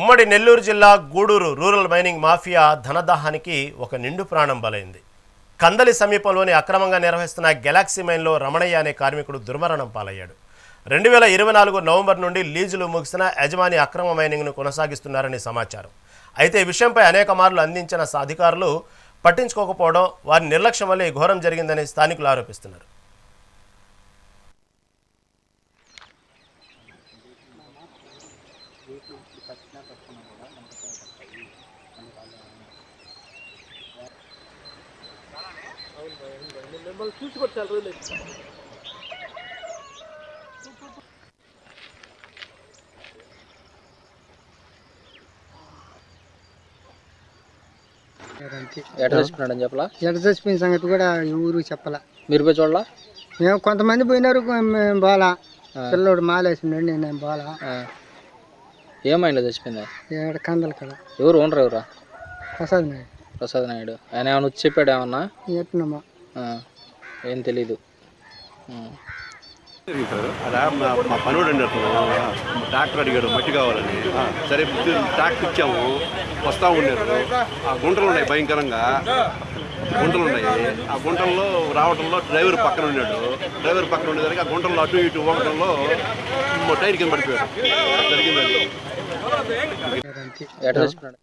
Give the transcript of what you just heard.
ఉమ్మడి నెల్లూరు జిల్లా Gudur rural mining mafia ధనదాహానికి ఒక నిండు ప్రాణం బలైంది. కందలి సమీపంలోని అక్రమంగా నిర్వహిస్తున్న గెలాక్సీ మైన్లో రమణయ్య అనే కార్మికుడు దుర్మరణం పాలయ్యాడు. రెండు వేల ఇరవై నాలుగు నవంబర్ నుండి లీజులు ముగిసిన యజమాని అక్రమ మైనింగ్ను కొనసాగిస్తున్నారని సమాచారం. అయితే ఈ విషయంపై అనేక మార్లు అందించిన అధికారులు పట్టించుకోకపోవడం వారి నిర్లక్ష్యం వల్ల ఈ ఘోరం జరిగిందని స్థానికులు ఆరోపిస్తున్నారు. ఎట్లా చచ్చిపోయినాడని చెప్పలా? ఎట చచ్చిపోయిన సంగతి కూడా ఈ ఊరు చెప్పాల. మీరు పోయి చూడలా? మేము కొంతమంది పోయినారు మేము బాలా. పిల్లోడు మాలేసినాడు నేను బాలా. ఏమైందో చచ్చిపోయిందా ఇక్కడ కందల కడ ఎవరు ఓనర్ ఎవరా ప్రసాద్ నాయుడు ప్రసాద్ నాయుడు ఆయన ఏమైనా వచ్చి చెప్పాడు ఏమన్నా ఆ, ఏం తెలీదు. అలా మా మా పనుడు అన్నట్టు ట్రాక్టర్ అడిగాడు మట్టి కావాలని సరే ట్రాక్టర్ ఇచ్చాము వస్తూ ఉన్నారు ఆ గుంటలు ఉన్నాయి భయంకరంగా గుంటలు ఉన్నాయి ఆ గుంటల్లో రావడంలో డ్రైవర్ పక్కన ఉన్నాడు డ్రైవర్ పక్కన ఉండేసరికి ఆ గుంటల్లో అటు ఇటు పోవడంలో టైర్ కింద పడిపోయాడు జరిగింది అది ఎట్లా చచ్చిపోయినాడు